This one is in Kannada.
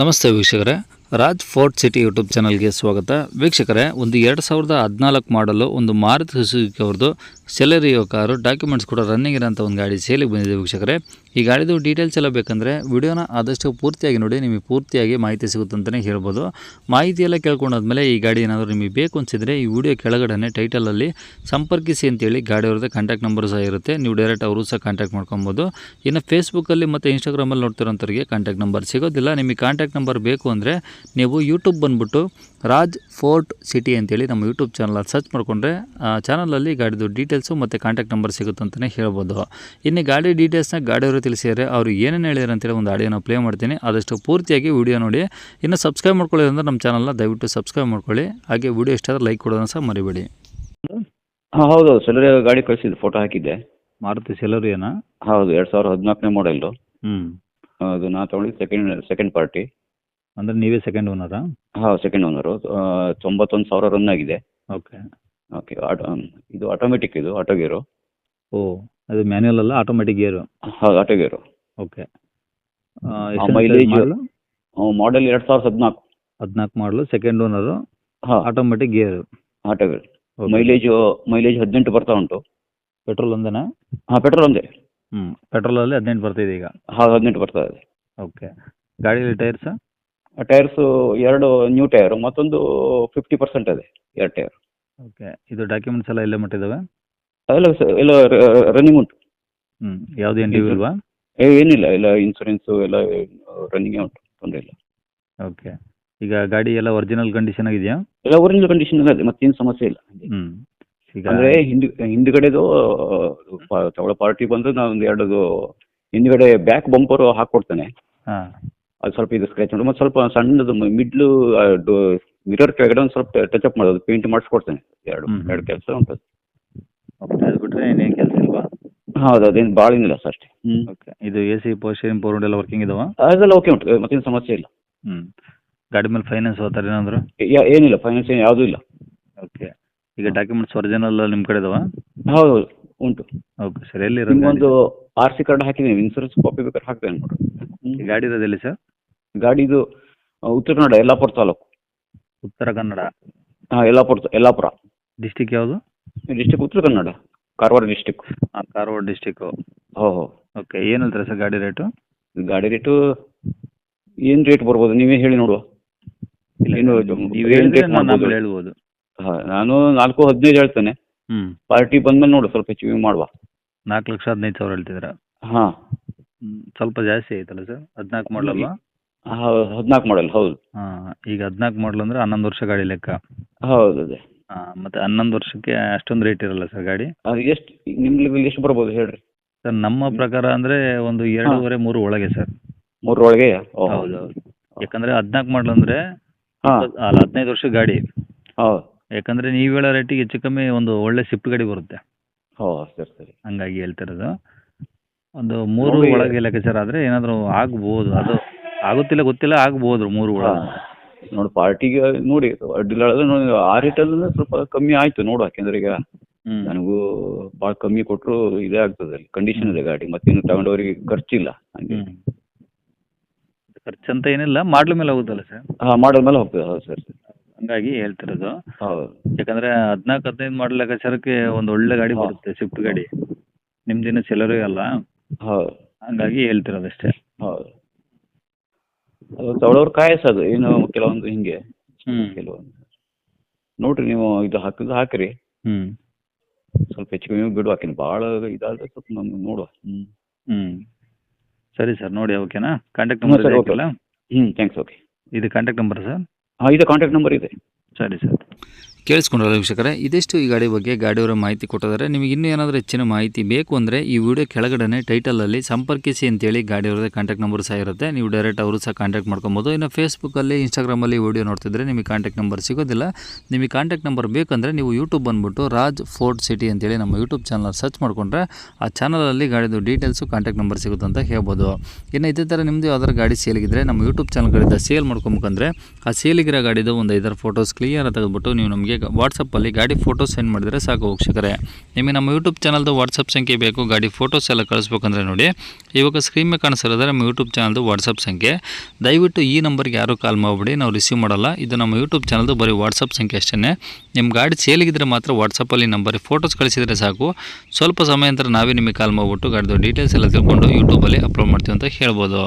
ನಮಸ್ತೆ ವೀಕ್ಷಕರೇ. ರಾಜ್ ಫೋರ್ಟ್ ಸಿಟಿ ಯೂಟ್ಯೂಬ್ ಚಾನಲ್ಗೆ ಸ್ವಾಗತ. ವೀಕ್ಷಕರೇ, ಒಂದು ಎರಡು ಸಾವಿರದ ಹದಿನಾಲ್ಕು ಮಾಡಲು ಒಂದು ಮಾರುತಿ ಸುಜುಕಿ ಅವ್ರದ್ದು ಸೆಲೆರಿಯೋ ಕಾರು ಡಾಕ್ಯುಮೆಂಟ್ಸ್ ಕೂಡ ರನ್ನಿಂಗ್ ಇರೋಂಥ ಒಂದು ಗಾಡಿ ಸೇಲಿಗೆ ಬಂದಿದೆ ವೀಕ್ಷಕರೇ. ಈ ಗಾಡಿದು ಡೀಟೇಲ್ಸ್ ಎಲ್ಲ ಬೇಕಂದರೆ ವಿಡಿಯೋನ ಆದಷ್ಟು ಪೂರ್ತಿಯಾಗಿ ನೋಡಿ, ನಿಮಗೆ ಪೂರ್ತಿಯಾಗಿ ಮಾಹಿತಿ ಸಿಗುತ್ತೆ ಅಂತಲೇ ಹೇಳ್ಬೋದು. ಮಾಹಿತಿ ಎಲ್ಲ ಕೇಳ್ಕೊಂಡಾದ್ಮೇಲೆ ಈ ಗಾಡಿ ಏನಾದರೂ ನಿಮಗೆ ಬೇಕು ಅನಿಸಿದರೆ ಈ ವಿಡಿಯೋ ಕೆಳಗಡೆ ಟೈಟಲಲ್ಲಿ ಸಂಪರ್ಕಿಸಿ ಅಂತೇಳಿ ಗಾಡಿಯವ್ರದ್ದು ಕಾಂಟ್ಯಾಕ್ಟ್ ನಂಬರ್ ಸಹ ಇರುತ್ತೆ. ನೀವು ಡೈರೆಕ್ಟ್ ಅವರು ಸಹ ಕಾಂಟ್ಯಾಕ್ಟ್ ಮಾಡ್ಕೊಬೋದು. ಇನ್ನು ಫೇಸ್ಬುಕ್ಕಲ್ಲಿ ಮತ್ತು ಇನ್ಸ್ಟಾಗ್ರಾಮಲ್ಲಿ ನೋಡ್ತಿರೋಂಥವ್ರಿಗೆ ಕಾಂಟ್ಯಾಕ್ಟ್ ನಂಬರ್ ಸಿಗೋದಿಲ್ಲ. ನಿಮಗೆ ಕಾಂಟ್ಯಾಕ್ಟ್ ನಂಬರ್ ಬೇಕು ಅಂದರೆ ನೀವು ಯೂಟ್ಯೂಬ್ ಬಂದುಬಿಟ್ಟು ರಾಜ್ ಫೋರ್ಟ್ ಸಿಟಿ ಅಂತೇಳಿ ನಮ್ಮ ಯೂಟ್ಯೂಬ್ ಚಾನಲ್ ಸರ್ಚ್ ಮಾಡಿಕೊಂಡ್ರೆ ಆ ಚಾನಲಲ್ಲಿ ಗಾಡಿದು ಡೀಟೇಲ್ಸು ಮತ್ತು ಕಾಂಟ್ಯಾಕ್ಟ್ ನಂಬರ್ ಸಿಗುತ್ತೆ ಅಂತಲೇ ಹೇಳ್ಬೋದು. ಇನ್ನು ಗಾಡಿ ಡೀಟೇಲ್ಸ್ನ ಗಾಡಿಯವರು ತಿಳಿಸಿದರೆ ಅವರು ಏನೇನು ಹೇಳಿದ್ರು ಅಂತೇಳಿ ಒಂದು ಆಡಿಯೋನ ಪ್ಲೇ ಮಾಡ್ತೀನಿ. ಆದಷ್ಟು ಪೂರ್ತಿಯಾಗಿ ವಿಡಿಯೋ ನೋಡಿ. ಇನ್ನು ಸಬ್ಸ್ಕ್ರೈಬ್ ಮಾಡ್ಕೊಳ್ಳೋದ್ರಿಂದ ಅಂದರೆ ನಮ್ಮ ಚಾನಲ್ನ ದಯವಿಟ್ಟು ಸಬ್ಸ್ಕ್ರೈಬ್ ಮಾಡ್ಕೊಳ್ಳಿ. ಹಾಗೆ ವಿಡಿಯೋ ಇಷ್ಟ ಆದರೆ ಲೈಕ್ ಕೊಡೋದನ್ನ ಸಹ ಮರಿಬೇಡಿ. ಹಾಂ ಹೌದು ಸೆಲರಿ ಗಾಡಿ ಕಳಿಸಿದ್ದು ಫೋಟೋ ಹಾಕಿದ್ದೆ. ಮಾರುತಿ ಸೆಲರಿಯನಾ ಹೌದು ಎರಡು ಸಾವಿರದ ಹದಿನಾಲ್ಕನೇ ಮಾಡೆಲ್ಲು ಹ್ಞೂ ಅದು ನಾ ತೊಗೊಂಡಿದ್ದು ಸೆಕೆಂಡ್ ಸೆಕೆಂಡ್ ಪಾರ್ಟಿ ಅಂದರೆ ನೀವೇ ಸೆಕೆಂಡ್ ಓನರಾ ಹಾಂ ಸೆಕೆಂಡ್ ಓನರ್ ತೊಂಬತ್ತೊಂದು ಸಾವಿರ ರನ್ ಆಗಿದೆ. ಓಕೆ ಓಕೆ ಆಟೋ ಇದು ಆಟೋಮೆಟಿಕ್ ಇದು ಆಟೋ ಗೇರು ಓ ಅದು ಮ್ಯಾನ್ಯಲ್ ಅಲ್ಲ ಆಟೋಮೆಟಿಕ್ ಗೇರು ಹೌದು auto gear okay mileage model ಎರಡು ಸಾವಿರದ ಹದಿನಾಲ್ಕು. ಹದಿನಾಲ್ಕು ಮಾಡಲು ಸೆಕೆಂಡ್ ಓನರ್ ಹಾಂ. Automatic gear auto gear mileage mileage ಹದಿನೆಂಟು ಬರ್ತಾ ಉಂಟು. ಪೆಟ್ರೋಲ್ ಒಂದೇನಾ? ಹಾಂ ಪೆಟ್ರೋಲ್ ಒಂದೇ. ಹ್ಞೂ ಪೆಟ್ರೋಲಲ್ಲಿ ಹದಿನೆಂಟು ಇದೆ ಈಗ. ಹಾಂ ಹದಿನೆಂಟು ಬರ್ತಾ ಇದೆ. ಓಕೆ ಗಾಡಿಯಲ್ಲಿ ಟೈರ್ಸ್ ಟೈರ್ಸು ಎರಡು ನ್ಯೂ ಟೈರ್ ಮತ್ತೊಂದು ಫಿಫ್ಟಿ ಪರ್ಸೆಂಟ್ ಇದೆ ಎರಡು ಟೈರ್. ಓಕೆ ಇದು ಡಾಕ್ಯುಮೆಂಟ್ಸ್ ಎಲ್ಲ ಎಲ್ಲೇ ಮಟ್ಟಿದ್ದಾವೆ ಸ- ಎಲ್ಲ ರನ್ನಿಂಗ್ ಉಂಟು. ಹ್ಞೂ ಯಾವುದು ಏನು ಇಲ್ವಾ? ಏ, ಏನಿಲ್ಲ ಎಲ್ಲ ಇನ್ಸೂರೆನ್ಸು ಎಲ್ಲ ರನ್ನಿಂಗ್ ಉಂಟು ತೊಂದರೆ ಇಲ್ಲ. ಓಕೆ ಈಗ ಗಾಡಿ ಎಲ್ಲ ಒರಿಜಿನಲ್ ಕಂಡೀಷನ್ ಆಗಿದೆಯಾ? ಎಲ್ಲ ಒರಿಜಿನಲ್ ಕಂಡೀಷನ್ ಇದೆ ಮತ್ತೇನು ಸಮಸ್ಯೆ ಇಲ್ಲ. ಹ್ಞೂ ಈಗ ಅಂದ್ರೆ ಹಿಂದ್ ಹಿಂದ್ಗಡೆದು ತಗೊಳ್ಳೋ ಪಾರ್ಟಿ ಬಂದು ನಾನು ಒಂದು ಎರಡು ಹಿಂದ್ಗಡೆ ಬ್ಯಾಕ್ ಬಂಪರ್ ಹಾಕೊಡ್ತೇನೆ. ಹಾಂ. ಅದು ಸ್ವಲ್ಪ ಇದು ಸ್ಕ್ರಾಚ್ ಮತ್ತೆ ಸ್ವಲ್ಪ ಸಣ್ಣದು ಮಿಡ್ಲು ಮಿರರ್ ಕೆಳಗಡೆ ಒಂದು ಸ್ವಲ್ಪ ಟಚ್ ಅಪ್ ಮಾಡೋದು ಪೇಂಟ್ ಮಾಡಿಸ್ಕೊಡ್ತೇನೆ. ಎರಡು ಹ್ಮ್. ಎರಡು ಕೆಲಸ ಉಂಟು. ಓಕೆ ಅದು ಬಿಟ್ಟರೆ ಇನ್ನೇನು ಕೆಲಸ ಇಲ್ವಾ? ಹೌದು ಅದೇನು ಭಾಳ ಏನಿಲ್ಲ ಸರ್ ಅಷ್ಟೇ ಓಕೆ ಇದು ಎ ಸಿ ಪೋಸ್ಟೇನ್ ಪೋರ್ಡ್ ಎಲ್ಲ ವರ್ಕಿಂಗ್ ಇದಾವ? ಅದೆಲ್ಲ ಓಕೆ ಉಂಟು. ಮತ್ತೇನು ಸಮಸ್ಯೆ ಇಲ್ಲ. ಹ್ಞೂ ಗಾಡಿ ಮೇಲೆ ಫೈನಾನ್ಸ್ ಹೋಗ್ತಾರೆ ಏನಾದರೂ? ಏನಿಲ್ಲ. ಫೈನಾನ್ಸ್ ಏನು ಯಾವುದೂ ಇಲ್ಲ. ಓಕೆ ಈಗ ಡಾಕ್ಯುಮೆಂಟ್ಸ್ ಒರಿಜಿನಲ್ ನಿಮ್ಮ ಕಡೆ ಇದಾವ ಹೌದು ಉಂಟು. ಓಕೆ ಸರ್ ಎಲ್ಲಿ ಒಂದು ಆರ್ ಸಿ ಕಾರ್ಡ್ ಹಾಕಿದ್ದೀನಿ ಇನ್ಸೂರೆನ್ಸ್ ಕಾಪಿ ಬೇಕಾದ್ರೆ ಹಾಕ್ತೇನೆ ನೋಡಿ. ಗಾಡಿ ಇರೋದೆಲ್ಲಿ ಸರ್? ಗಾಡಿದು ಆ, ಉತ್ತರ ಕನ್ನಡ ಯಲ್ಲಾಪುರ ತಾಲೂಕು. ಉತ್ತರ ಕನ್ನಡ. ಹಾಂ ಯಲ್ಲಾಪುರ ಯಲ್ಲಾಪುರ. ಡಿಸ್ಟಿಕ್ ಯಾವುದು? District Uttara Kannada Karwar district. ಹಾಂ ಕಾರವಾರ ಡಿಸ್ಟಿಕ್. ಹೋ ಹೋ. ಓಕೆ ಏನು ಹೇಳ್ತಾರೆ ಸರ್ ಗಾಡಿ ರೇಟು? ಗಾಡಿ ರೇಟು ಏನು ರೇಟ್ ಬರ್ಬೋದು? ನೀವೇ ಹೇಳಿ ನೋಡುವ. ಏನು ನೀವು ಏನ್ ಮಾಡ್ಬೋದು? ಹೇಳ್ಬೋದು. ಹಾಂ ನಾನು ನಾಲ್ಕು ಹದಿನೈದು ಹೇಳ್ತೇನೆ. ಹ್ಮ್. ಪಾರ್ಟಿ ಬಂದ್ಮೇಲೆ ನೋಡು ಸ್ವಲ್ಪ ಹೆಚ್ಚು ಕಮ್ಮಿ ಮಾಡುವ. ನಾಲ್ಕು ಲಕ್ಷ ಹದಿನೈದು ಸಾವಿರ ಹೇಳ್ತಿದ್ರ ಹಾ. ಸ್ವಲ್ಪ ಜಾಸ್ತಿ ಆಯ್ತಲ್ಲ ಸರ್? ಹದಿನಾಲ್ಕು ಮಾಡಲ್ವಾ? ಹದಿನಾಲ್ಕು ಮಾಡಲ್ ಹೌದು. ಈಗ ಹದಿನಾಲ್ಕು ಮಾಡಲ್ ಅಂದ್ರೆ ಹನ್ನೊಂದು ವರ್ಷ ಗಾಡಿ ಲೆಕ್ಕ. ಹೌದು ಅದೇ. ಮತ್ತೆ ಹನ್ನೊಂದು ವರ್ಷಕ್ಕೆ ಅಷ್ಟೊಂದು ರೇಟ್ ಇರಲ್ಲ ಸರ್ ಗಾಡಿ? ಅದು ಎಷ್ಟು ನಿಮ್ಮ ಎಷ್ಟು ಬರ್ಬೋದು ಹೇಳ್ರಿ? ಸರ್ ನಮ್ಮ ಪ್ರಕಾರ ಅಂದ್ರೆ ಒಂದು ಎರಡೂವರೆ ಮೂರು ಒಳಗೆ ಸರ್ ಮೂರು ಒಳಗೆ? ಹೌದು ಯಾಕಂದರೆ ಹದಿನಾಲ್ಕು ಮಾಡಲ್ ಅಂದ್ರೆ ಅಲ್ಲ ಹದಿನೈದು ವರ್ಷ ಗಾಡಿ. ಹೌದು. ಯಾಕಂದ್ರೆ ನೀವು ಹೇಳೋ ರೇಟಿಗೆ ಹೆಚ್ಚು ಕಮ್ಮಿ ಒಂದು ಒಳ್ಳೆ ಸಿಪ್ ಗಾಡಿ ಬರುತ್ತೆ. ಸರಿ ಸರಿ. ಹಂಗಾಗಿ ಹೇಳ್ತಿರೋದು ಒಂದು ಮೂರು ಒಳಗೆ ಲೆಕ್ಕ ಸರ್ ಆದ್ರೆ ಏನಾದರೂ ಆಗ್ಬೋದು ಅದು. ಆಗುತ್ತಿಲ್ಲ ಗೊತ್ತಿಲ್ಲ ಆಗ್ಬೋದು ಮೂರು ಒಳಗೆ. ನೋಡಿ ಪಾರ್ಟಿಗೆ ನೋಡಿ ಅಡ್ಡಿಲ್ಲ ಆ ನೋಡಿ ಆ ರೇಟಲ್ಲಿ ಸ್ವಲ್ಪ ಕಮ್ಮಿ ಆಯ್ತು ನೋಡು ಯಾಕೆಂದ್ರೆ ಈಗ ಹ್ಮ್. ನನಗೂ ಭಾಳ ಕಮ್ಮಿ ಕೊಟ್ಟರು ಇದೇ ಆಗ್ತದೆ ಅಲ್ಲಿ ಕಂಡೀಷನ್ ಇದೆ ಗಾಡಿ ಮತ್ತೇನು ತಗೊಂಡವರಿಗೆ ಖರ್ಚಿಲ್ಲ ಹಂಗೆ. ಖರ್ಚಂತ ಏನಿಲ್ಲ ಮಾಡಲ್ ಮೇಲೆ ಹೋಗುತ್ತಲ್ಲ ಸರ್ ಹಾಂ ಮಾಡಲ್ ಮೇಲೆ ಹೋಗ್ತದೆ ಹೌದು ಸರ್ ಹಂಗಾಗಿ ಹೇಳ್ತಿರೋದು. ಹೌದು. ಯಾಕಂದ್ರೆ ಹದಿನಾಲ್ಕು ಹದಿನೈದು ಮಾಡಲ್ ಲೆಕ್ಕಾಚಾರಕ್ಕೆ ಒಂದು ಒಳ್ಳೆ ಗಾಡಿ ಹಾ. ಬರುತ್ತೆ ಸ್ವಿಫ್ಟ್ ಗಾಡಿ. ನಿಮ್ದೇನು ಸೆಲರಿ ಅಲ್ಲ. ಹೌದು. ಹಂಗಾಗಿ ಹೇಳ್ತಿರೋದು ಅಷ್ಟೇ. ಹೌದು. ಅದು ಕಾಯಸ ಅದು. ಏನು ಕೆಲವೊಂದು ಹಿಂಗೆ. ಹ್ಮ್. ಕೆಲವೊಂದು. ನೋಡ್ರಿ ನೀವು ಇದು ಹಾಕಿದ್ದು ಹಾಕ್ರಿ. ಹ್ಮ್. ಸ್ವಲ್ಪ ಹೆಚ್ಚು ಕಮ್ಮಿ ಬಿಡು ಹಾಕಿನಿ ಭಾಳ ಇದಾದ್ರೆ ಸ್ವಲ್ಪ ನಮ್ಗೆ ನೋಡುವ. ಹ್ಮ್. ಹ್ಞೂ ಸರಿ ಸರ್ ನೋಡಿ ಓಕೆನಾ ಕಾಂಟ್ಯಾಕ್ಟ್ ಹ್ಞೂ ನಂಬರ್ ಸರ್, ಓಕೆ. ಹ್ಞೂ ಥ್ಯಾಂಕ್ಸ್ ಓಕೆ. ಇದು ಕಾಂಟ್ಯಾಕ್ಟ್ ನಂಬರ್ ಸರ್? ಹಾಂ ಇದು ಕಾಂಟ್ಯಾಕ್ಟ್ ನಂಬರ್ ಇದೆ. ಸರಿ ಸರ್. ಕೇಳಿಸ್ಕೊಂಡ್ರಲ್ಲ ವೀಕ್ಷಕರೇ? ಇದಿಷ್ಟು ಈ ಗಾಡಿ ಬಗ್ಗೆ ಗಾಡಿಯವರ ಮಾಹಿತಿ ಕೊಟ್ಟಿದ್ದಾರೆ. ನಿಮಗೆ ಇನ್ನೂ ಏನಾದರೂ ಹೆಚ್ಚಿನ ಮಾಹಿತಿ ಬೇಕು ಅಂದರೆ ಈ ವಿಡಿಯೋ ಕೆಳಗಡೆ ಟೈಟಲಲ್ಲಿ ಸಂಪರ್ಕಿಸಿ ಅಂತೇಳಿ ಗಾಡಿಯವ್ರದ್ದೇ ಕಾಂಟ್ಯಾಕ್ಟ್ ನಂಬರ್ ಸಹ ಇರುತ್ತೆ. ನೀವು ಡೈರೆಕ್ಟ್ ಅವರು ಸಹ ಕಾಂಟ್ಯಾಕ್ಟ್ ಮಾಡ್ಕೊಬೋದು. ಇನ್ನು ಫೇಸ್ಬುಕ್ಕಲ್ಲಿ ಇನ್ಸ್ಟಾಗ್ರಾಮಲ್ಲಿ ವಿಡಿಯೋ ನೋಡ್ತಿದ್ರೆ ನಿಮಗೆ ಕಾಂಟ್ಯಾಕ್ಟ್ ನಂಬರ್ ಸಿಗೋದಿಲ್ಲ. ನಿಮಗೆ ಕಾಂಟ್ಯಾಕ್ಟ್ ನಂಬರ್ ಬೇಕಂದರೆ ನೀವು ಯೂಟ್ಯೂಬ್ ಬಂದುಬಿಟ್ಟು ರಾಜ್ ಫೋರ್ಟ್ ಸಿಟಿ ಅಂತೇಳಿ ನಮ್ಮ ಯೂಟ್ಯೂಬ್ ಚಾನಲ್ ಸರ್ಚ್ ಮಾಡಿಕೊಂಡ್ರೆ ಆ ಚಾನಲಲ್ಲಿ ಗಾಡಿದು ಡೀಟೇಲ್ಸು ಕಾಂಟ್ಯಾಕ್ಟ್ ನಂಬರ್ ಸಿಗುತ್ತೆ ಅಂತ ಹೇಳ್ಬೋದು. ಇನ್ನು ಇದೇ ಥರ ನಿಮ್ಮದು ಯಾವ್ದಾರು ಗಾಡಿ ಸೇಲಿಗಿದ್ರೆ ನಮ್ಮ ಯೂಟ್ಯೂಬ್ ಚಾನಲ್ಗಳಿಂದ ಸೇಲ್ ಮಾಡ್ಕೊಬೇಕಂದ್ರೆ ಆ ಸೇಲಿಗಿರೋ ಗಾಡಿದು ಒಂದು ಐದಾರು ಫೋಟೋಸ್ ಕ್ಲಿಯರ್ ತೆಗೆದುಬಿಟ್ಟು ನೀವು ನಮಗೆ ನಮಗೆ ವಾಟ್ಸಪ್ಪಲ್ಲಿ ಗಾಡಿ ಫೋಟೋ ಸೆಂಡ್ ಮಾಡಿದರೆ ಸಾಕು ವೀಕ್ಷಕರೇ. ನಿಮಗೆ ನಮ್ಮ ಯೂಟ್ಯೂಬ್ ಚಾನಲ್ದು ವಾಟ್ಸಪ್ ಸಂಖ್ಯೆ ಬೇಕು, ಗಾಡಿ ಫೋಟೋಸ್ ಎಲ್ಲ ಕಳಿಸ್ಬೇಕಂದ್ರೆ ನೋಡಿ. ಇವಾಗ ಸ್ಕ್ರೀನ್ ಮೇಲೆ ಕಾಣಿಸಿರೋದ್ರೆ ನಮ್ಮ ಯೂಟ್ಯೂಬ್ ಚಾನಲ್ದು ವಾಟ್ಸಪ್ ಸಂಖ್ಯೆ. ದಯವಿಟ್ಟು ಈ ನಂಬರ್ಗೆ ಯಾರೂ ಕಾಲ್ ಮಾಡಿಬಿಡಿ, ನಾವು ರಿಸೀವ್ ಮಾಡಲ್ಲ. ಇದು ನಮ್ಮ ಯೂಟ್ಯೂಬ್ ಚಾನಲ್ದು ಬರೀ ವಾಟ್ಸಪ್ ಸಂಖ್ಯೆ ಅಷ್ಟೇ ನಿಮ್ಮ ಗಾಡಿ ಸೇಲಿಗಿದ್ರೆ ಮಾತ್ರ ವಾಟ್ಸಪ್ಪಲ್ಲಿ ನಂಬರ್ ಫೋಟೋಸ್ ಕಳಿಸಿದರೆ ಸಾಕು. ಸ್ವಲ್ಪ ಸಮಯ ನಂತರ ನಾವೇ ನಿಮಗೆ ಕಾಲ್ ಮಾಡಿಬಿಟ್ಟು ಗಾಡಿದು ಡೀಟೇಲ್ಸ್ ಎಲ್ಲ ತಿಳ್ಕೊಂಡು ಯೂಟ್ಯೂಬಲ್ಲಿ ಅಪ್ಲೋಡ್ ಮಾಡ್ತೀವಿ ಅಂತ ಹೇಳ್ಬೋದು.